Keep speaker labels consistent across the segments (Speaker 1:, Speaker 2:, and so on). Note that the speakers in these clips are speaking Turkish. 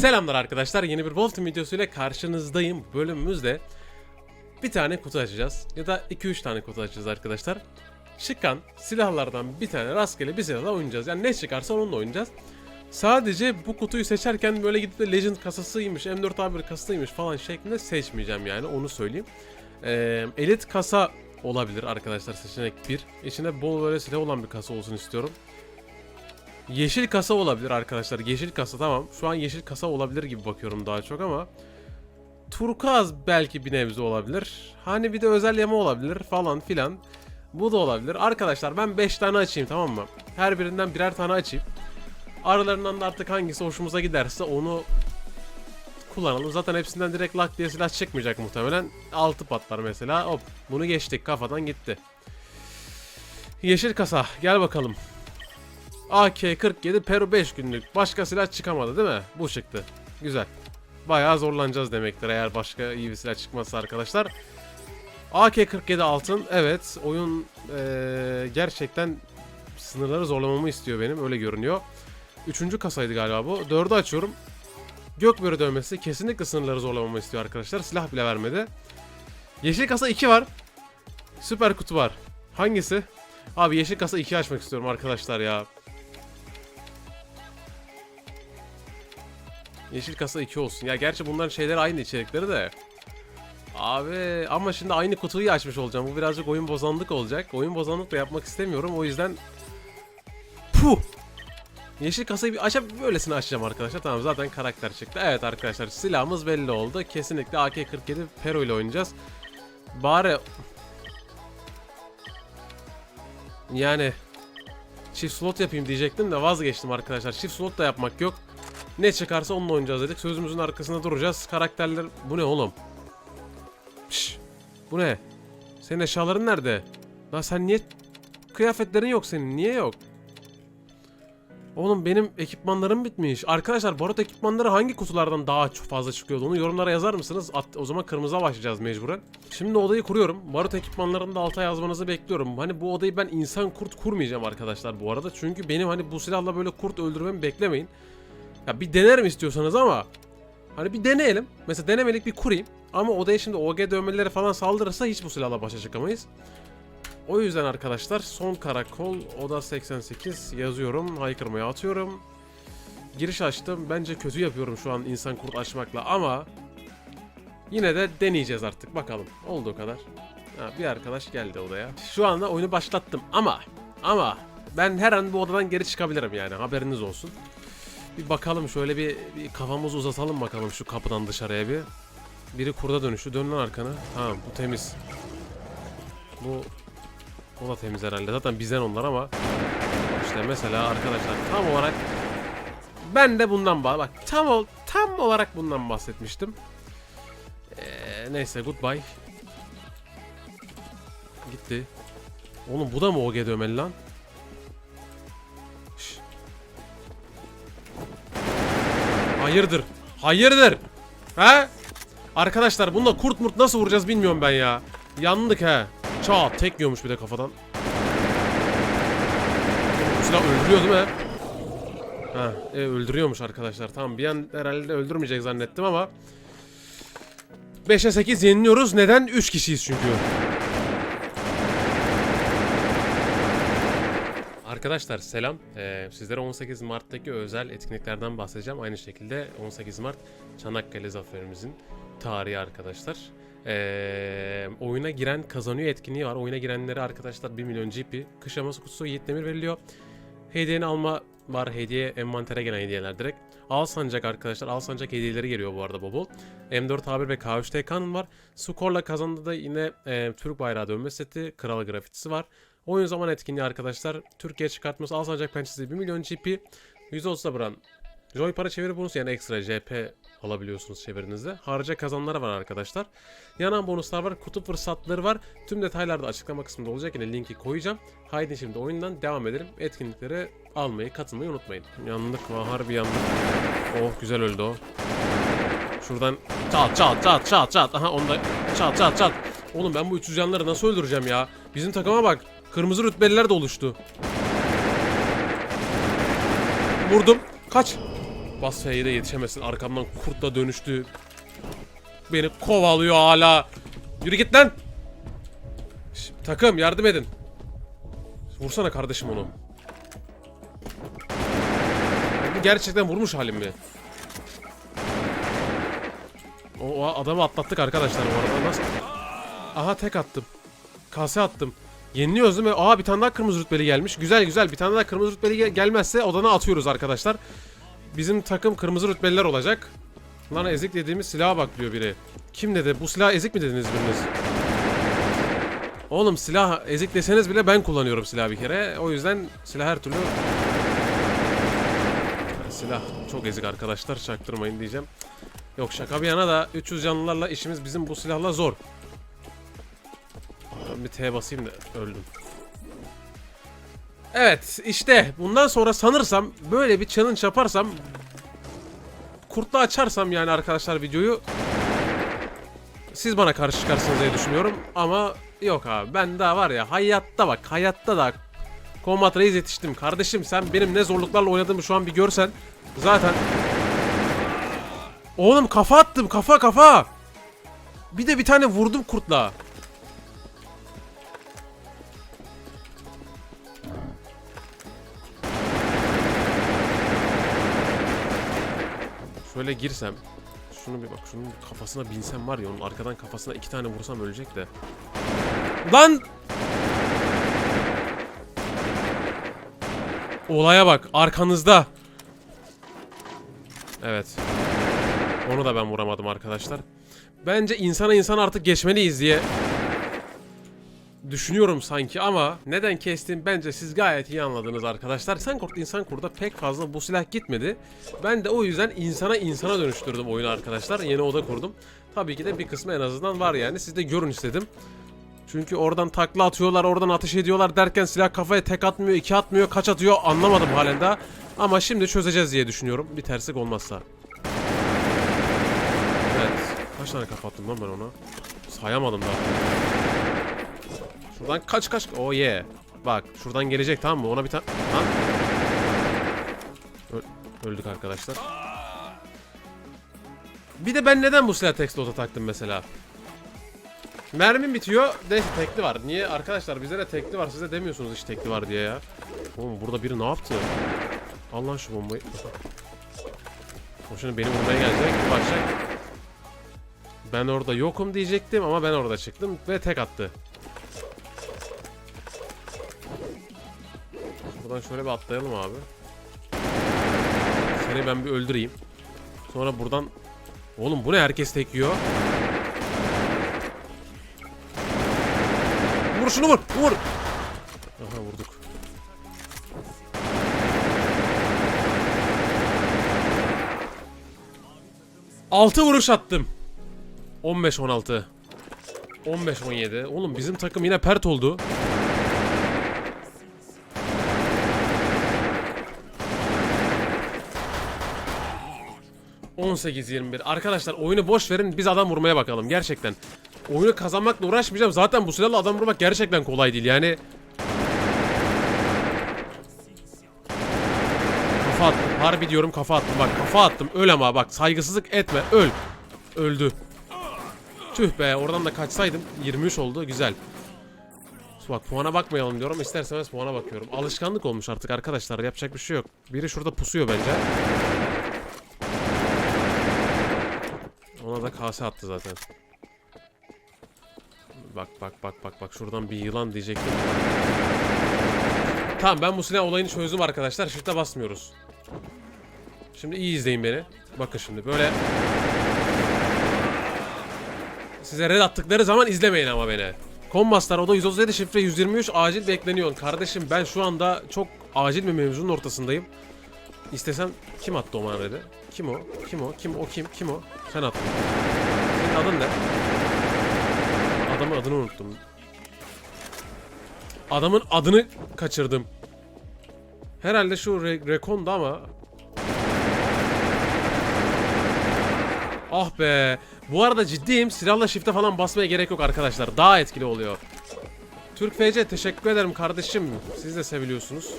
Speaker 1: Selamlar arkadaşlar. Yeni bir Wolf Team videosuyla karşınızdayım. Bölümümüzde bir tane kutu açacağız. Ya da 2-3 tane kutu açacağız arkadaşlar. Çıkan silahlardan bir tane rastgele bir silahla oynayacağız. Yani ne çıkarsa onunla oynayacağız. Sadece bu kutuyu seçerken böyle gidip de Legend kasasıymış, M4A1 kasasıymış falan şeklinde seçmeyeceğim yani onu söyleyeyim. Ee, elit kasa olabilir arkadaşlar seçenek 1. İçinde bol böyle silah olan bir kasa olsun istiyorum. Yeşil kasa olabilir arkadaşlar. Yeşil kasa tamam. Şu an yeşil kasa olabilir gibi bakıyorum daha çok ama turkuaz belki bir nebze olabilir. Hani bir de özel yama olabilir falan filan. Bu da olabilir. Arkadaşlar ben 5 tane açayım tamam mı? Her birinden birer tane açayım. Aralarından da artık hangisi hoşumuza giderse onu kullanalım. Zaten hepsinden direkt lak diye silah çıkmayacak muhtemelen. 6 patlar mesela. Hop bunu geçtik kafadan gitti. Yeşil kasa gel bakalım. AK-47 Peru 5 günlük. Başka silah çıkamadı değil mi? Bu çıktı. Güzel. Bayağı zorlanacağız demektir eğer başka iyi bir silah çıkmazsa arkadaşlar. AK-47 altın. Evet oyun eee, gerçekten sınırları zorlamamı istiyor benim. Öyle görünüyor. Üçüncü kasaydı galiba bu. Dördü açıyorum. Gökbörü dövmesi kesinlikle sınırları zorlamamı istiyor arkadaşlar. Silah bile vermedi. Yeşil kasa 2 var. Süper kutu var. Hangisi? Abi yeşil kasa 2 açmak istiyorum arkadaşlar ya. Yeşil kasa 2 olsun. Ya gerçi bunların şeyleri aynı içerikleri de. Abi ama şimdi aynı kutuyu açmış olacağım. Bu birazcık oyun bozanlık olacak. Oyun bozanlık da yapmak istemiyorum. O yüzden Puh! Yeşil kasayı bir açıp böylesine açacağım arkadaşlar. Tamam zaten karakter çıktı. Evet arkadaşlar silahımız belli oldu. Kesinlikle AK-47 Pero ile oynayacağız. Bari yani çift slot yapayım diyecektim de vazgeçtim arkadaşlar. Çift slot da yapmak yok. Ne çıkarsa onunla oynayacağız dedik. Sözümüzün arkasında duracağız. Karakterler... Bu ne oğlum? Şş, bu ne? Senin eşyaların nerede? Lan sen niye... Kıyafetlerin yok senin. Niye yok? Oğlum benim ekipmanlarım bitmiş. Arkadaşlar barut ekipmanları hangi kutulardan daha fazla çıkıyordu onu yorumlara yazar mısınız? At, o zaman kırmızıya başlayacağız mecburen. Şimdi odayı kuruyorum. Barut ekipmanlarını da alta yazmanızı bekliyorum. Hani bu odayı ben insan kurt kurmayacağım arkadaşlar bu arada. Çünkü benim hani bu silahla böyle kurt öldürmemi beklemeyin. Ya bir denerim istiyorsanız ama hani bir deneyelim. Mesela denemelik bir kurayım. Ama odaya şimdi OG dövmeleri falan saldırırsa hiç bu silahla başa çıkamayız. O yüzden arkadaşlar son karakol oda 88 yazıyorum. Haykırmaya atıyorum. Giriş açtım. Bence kötü yapıyorum şu an insan kurt açmakla ama yine de deneyeceğiz artık. Bakalım. Olduğu kadar. Ha, bir arkadaş geldi odaya. Şu anda oyunu başlattım ama ama ben her an bu odadan geri çıkabilirim yani haberiniz olsun. Bir bakalım şöyle bir, bir kafamızı uzatalım bakalım şu kapıdan dışarıya bir. Biri kurda dönüşü. Dön lan arkanı. Tamam bu temiz. Bu o da temiz herhalde. Zaten bizden onlar ama işte mesela arkadaşlar tam olarak ben de bundan bah bak tam ol tam olarak bundan bahsetmiştim. Ee, neyse goodbye. Gitti. Oğlum bu da mı OG dövmeli lan? Hayırdır? Hayırdır? Ha? Arkadaşlar bununla kurt murt nasıl vuracağız bilmiyorum ben ya. Yandık he. Çat tek yiyormuş bir de kafadan. Silah öldürüyor değil mi? Ha, e, öldürüyormuş arkadaşlar. Tamam bir an herhalde öldürmeyecek zannettim ama 5'e 8 yeniliyoruz. Neden? 3 kişiyiz çünkü. Arkadaşlar selam. Ee, sizlere 18 Mart'taki özel etkinliklerden bahsedeceğim. Aynı şekilde 18 Mart Çanakkale Zaferimizin tarihi arkadaşlar. Ee, oyuna giren kazanıyor etkinliği var. Oyuna girenlere arkadaşlar 1 milyon GP. Kış aması kutusu Yiğit Demir veriliyor. Hediyeni alma var. Hediye envantere gelen hediyeler direkt. Al sancak arkadaşlar. Al sancak hediyeleri geliyor bu arada bol bol. M4A1 ve K3TK'nın var. Skorla kazandı da yine e, Türk bayrağı dönme seti. Kral grafitisi var. Oyun zaman etkinliği arkadaşlar. Türkiye çıkartması Al sancak pençesi 1 milyon GP. %30'da buran Joy para çeviri bonusu yani ekstra JP alabiliyorsunuz çevirinizde. Harca kazanları var arkadaşlar. Yanan bonuslar var, kutu fırsatları var. Tüm detaylar da açıklama kısmında olacak. Yine linki koyacağım. Haydi şimdi oyundan devam edelim. Etkinliklere almayı, katılmayı unutmayın. Yandık mı? Harbi yandık. Oh güzel öldü o. Şuradan çat çat çat çat çat. Aha onda çat çat çat. Oğlum ben bu 300 canları nasıl öldüreceğim ya? Bizim takıma bak. Kırmızı rütbeliler de oluştu. Vurdum. Kaç. Bas F'ye de yetişemesin. Arkamdan kurtla dönüştü. Beni kovalıyor hala. Yürü git lan. Şş, takım yardım edin. Vursana kardeşim onu. Gerçekten vurmuş halim mi? O adamı atlattık arkadaşlar bu arada. Nasıl? Aha tek attım. Kase attım. Yeniliyoruz değil mi? Aa bir tane daha kırmızı rütbeli gelmiş. Güzel güzel. Bir tane daha kırmızı rütbeli gel- gelmezse odana atıyoruz arkadaşlar. Bizim takım kırmızı rütbeliler olacak. Lan ezik dediğimiz silaha bak diyor biri. Kim dedi? Bu silah ezik mi dediniz biriniz? Oğlum silah ezik deseniz bile ben kullanıyorum silahı bir kere. O yüzden silah her türlü... Silah çok ezik arkadaşlar. Çaktırmayın diyeceğim. Yok şaka bir yana da 300 canlılarla işimiz bizim bu silahla zor. Bir T basayım da öldüm. Evet işte bundan sonra sanırsam böyle bir challenge yaparsam kurtla açarsam yani arkadaşlar videoyu siz bana karşı çıkarsınız diye düşünüyorum. Ama yok abi ben daha var ya hayatta bak hayatta da Combat Reis yetiştim. Kardeşim sen benim ne zorluklarla oynadığımı şu an bir görsen zaten Oğlum kafa attım kafa kafa! Bir de bir tane vurdum kurtla Şöyle girsem Şunu bir bak şunun kafasına binsem var ya onun arkadan kafasına iki tane vursam ölecek de. Lan! Olaya bak arkanızda. Evet. Onu da ben vuramadım arkadaşlar. Bence insana insan artık geçmeliyiz diye düşünüyorum sanki ama neden kestim bence siz gayet iyi anladınız arkadaşlar. Sen kurt insan kurda pek fazla bu silah gitmedi. Ben de o yüzden insana insana dönüştürdüm oyunu arkadaşlar. Yeni oda kurdum. Tabii ki de bir kısmı en azından var yani. Siz de görün istedim. Çünkü oradan takla atıyorlar, oradan ateş ediyorlar derken silah kafaya tek atmıyor, iki atmıyor, kaç atıyor anlamadım halen daha. Ama şimdi çözeceğiz diye düşünüyorum. Bir terslik olmazsa. Evet. Kaç tane kafa attım lan ben ona? Sayamadım daha. Şuradan kaç kaç. Oh yeah. Bak şuradan gelecek tamam mı? Ona bir tane... Ö- öldük arkadaşlar. Bir de ben neden bu silah tekstota taktım mesela? Mermim bitiyor. De tekli var. Niye? Arkadaşlar bize de tekli var. Size demiyorsunuz hiç tekli var diye ya. Oğlum burada biri ne yaptı? Al lan şu bombayı. O şimdi beni vurmaya gelecek. Bir bakacak. Ben orada yokum diyecektim ama ben orada çıktım ve tek attı. Buradan şöyle bir atlayalım abi. Seni ben bir öldüreyim. Sonra buradan... Oğlum bu ne herkes tek yiyor? Vur şunu vur! Vur! Aha vurduk. Altı vuruş attım. 15-16. 15-17. Oğlum bizim takım yine pert oldu. ...18-21. Arkadaşlar oyunu boş verin biz adam vurmaya bakalım gerçekten. Oyunu kazanmakla uğraşmayacağım. Zaten bu silahla adam vurmak gerçekten kolay değil yani. Kafa attım. Harbi diyorum kafa attım. Bak kafa attım. Öl ama bak saygısızlık etme. Öl. Öldü. Tüh be oradan da kaçsaydım 23 oldu güzel. Bak puana bakmayalım diyorum isterseniz puana bakıyorum. Alışkanlık olmuş artık arkadaşlar yapacak bir şey yok. Biri şurada pusuyor bence. Ona da kase attı zaten. Bak bak bak bak bak şuradan bir yılan diyecektim. Tamam ben bu silah olayını çözdüm arkadaşlar. Shift'e basmıyoruz. Şimdi iyi izleyin beni. Bakın şimdi böyle Size red attıkları zaman izlemeyin ama beni. Kombaslar oda 137 şifre 123 acil bekleniyor. Kardeşim ben şu anda çok acil bir mevzunun ortasındayım. İstesem kim attı o bana red'i? Kim o? Kim o? Kim o? Kim? Kim o? Sen attın. Senin adın ne? Adamın adını unuttum. Adamın adını kaçırdım. Herhalde şu Re- Rekon'da ama Ah be. Bu arada ciddiyim. Silahla shift'e falan basmaya gerek yok arkadaşlar. Daha etkili oluyor. Türk FC teşekkür ederim kardeşim. Siz de seviliyorsunuz.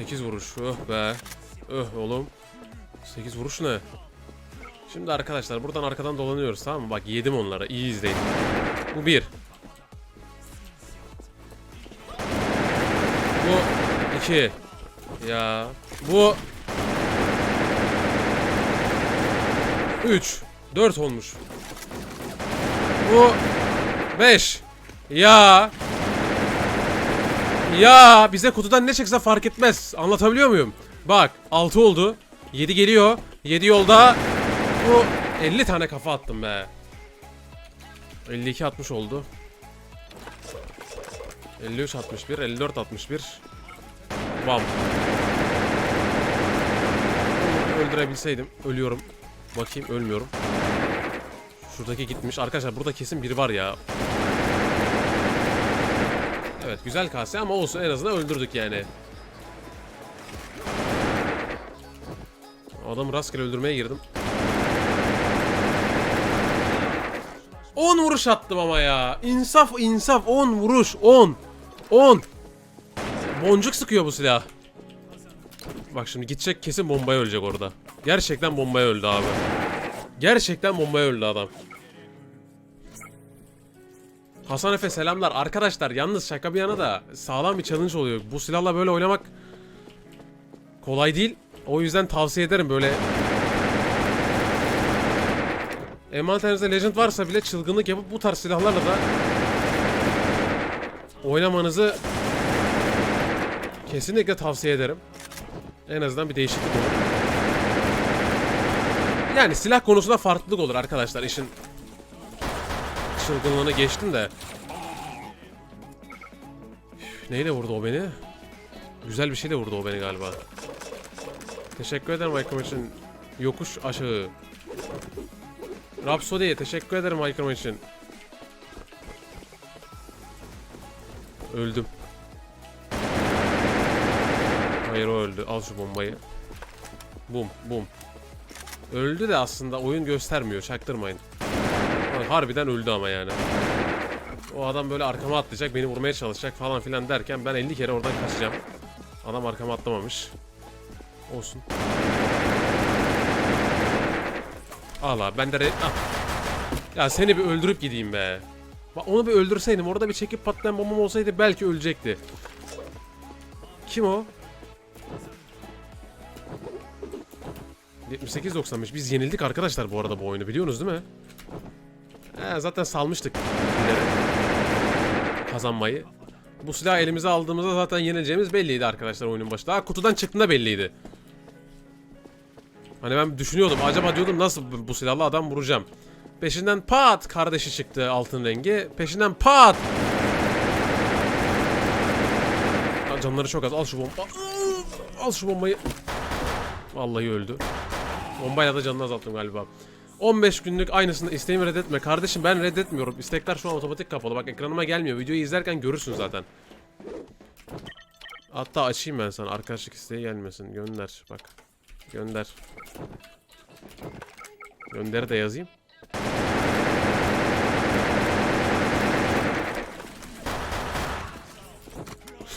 Speaker 1: 8 vuruş. Öh be. Öh oğlum. 8 vuruş ne? Şimdi arkadaşlar buradan arkadan dolanıyoruz tamam mı? Bak yedim onlara. İyi izleyin. Bu bir. Bu iki. Ya. Bu 3 4 olmuş. Bu 5. Ya. Ya bize kutudan ne çıksa fark etmez. Anlatabiliyor muyum? Bak 6 oldu. 7 geliyor. 7 yolda. Bu 50 tane kafa attım be. 52 60 oldu. 53 61 54 61. Bam. Öldürebilseydim. Ölüyorum. Bakayım ölmüyorum. Şuradaki gitmiş. Arkadaşlar burada kesin biri var ya. Evet güzel kase ama olsun en azından öldürdük yani. Adamı rastgele öldürmeye girdim. 10 vuruş attım ama ya. İnsaf insaf 10 vuruş 10. 10. Boncuk sıkıyor bu silah. Bak şimdi gidecek kesin bombaya ölecek orada. Gerçekten bombaya öldü abi. Gerçekten bombaya öldü adam. Hasan Efe selamlar. Arkadaşlar yalnız şaka bir yana da sağlam bir challenge oluyor. Bu silahla böyle oynamak kolay değil. O yüzden tavsiye ederim böyle Envanterinizde Legend varsa bile çılgınlık yapıp bu tarz silahlarla da oynamanızı kesinlikle tavsiye ederim. En azından bir değişiklik olur. Yani silah konusunda farklılık olur arkadaşlar işin çılgınlığını geçtim de. Üf, Neyle vurdu o beni? Güzel bir şeyle vurdu o beni galiba. Teşekkür ederim Michael için. Yokuş aşağı. Rhapsody'ye teşekkür ederim Michael için. Öldüm. Hayır o öldü. Al şu bombayı. Bum bum. Öldü de aslında oyun göstermiyor. Çaktırmayın. Harbiden öldü ama yani. O adam böyle arkama atlayacak, beni vurmaya çalışacak falan filan derken ben 50 kere oradan kaçacağım. Adam arkama atlamamış. Olsun. Allah ben de ah. Ya seni bir öldürüp gideyim be. Bak onu bir öldürseydim orada bir çekip patlayan bombam olsaydı belki ölecekti. Kim o? 78-95 biz yenildik arkadaşlar bu arada bu oyunu biliyorsunuz değil mi? He, zaten salmıştık kazanmayı. Bu silahı elimize aldığımızda zaten yenileceğimiz belliydi arkadaşlar oyunun başında. Daha kutudan çıktığında belliydi. Hani ben düşünüyordum acaba diyordum nasıl bu- silahla adam vuracağım. Peşinden pat kardeşi çıktı altın rengi. Peşinden pat. Canları çok az. Al şu bomba. Al şu bombayı. Vallahi öldü. Bombayla da canını azalttım galiba. 15 günlük aynısını isteğimi reddetme. Kardeşim ben reddetmiyorum. İstekler şu an otomatik kapalı. Bak ekranıma gelmiyor. Videoyu izlerken görürsün zaten. Hatta açayım ben sana. Arkadaşlık isteği gelmesin. Gönder. Bak. Gönder. Gönderi de yazayım.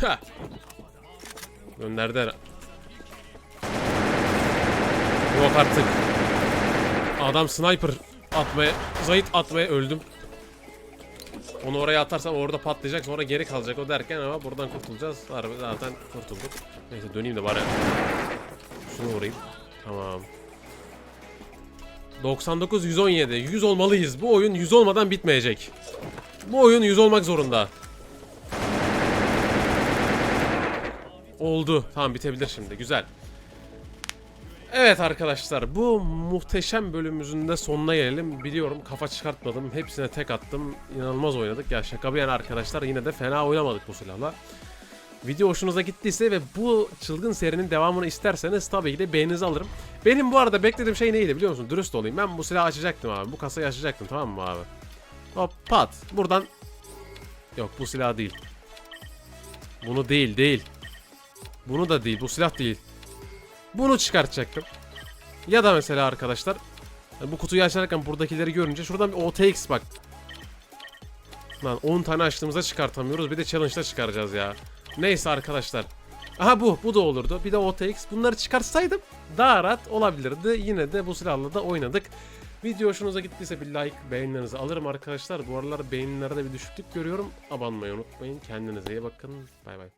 Speaker 1: Ha. Gönderdi her- Yok artık. Adam sniper atmaya, zayıf atmaya öldüm. Onu oraya atarsam orada patlayacak sonra geri kalacak o derken ama buradan kurtulacağız. Harbi zaten kurtulduk. Neyse döneyim de bari. Şunu vurayım. Tamam. 99 117. 100 olmalıyız. Bu oyun 100 olmadan bitmeyecek. Bu oyun 100 olmak zorunda. Oldu. Tamam bitebilir şimdi. Güzel. Evet arkadaşlar bu muhteşem bölümümüzün de sonuna gelelim. Biliyorum kafa çıkartmadım. Hepsine tek attım. İnanılmaz oynadık. Ya şaka bir yana arkadaşlar yine de fena oynamadık bu silahla. Video hoşunuza gittiyse ve bu çılgın serinin devamını isterseniz tabii ki de beğeninizi alırım. Benim bu arada beklediğim şey neydi biliyor musun? Dürüst olayım. Ben bu silahı açacaktım abi. Bu kasayı açacaktım tamam mı abi? Hop pat. Buradan... Yok bu silah değil. Bunu değil değil. Bunu da değil. Bu silah değil. Bunu çıkartacaktım. Ya da mesela arkadaşlar bu kutuyu açarken buradakileri görünce şuradan bir OTX bak. Lan 10 tane açtığımızda çıkartamıyoruz. Bir de challenge'da çıkaracağız ya. Neyse arkadaşlar. Aha bu, bu da olurdu. Bir de OTX. Bunları çıkarsaydım daha rahat olabilirdi. Yine de bu silahla da oynadık. Video hoşunuza gittiyse bir like, beğenilerinizi alırım arkadaşlar. Bu aralar beğenilerde bir düşüklük görüyorum. Abone olmayı unutmayın. Kendinize iyi bakın. Bay bay.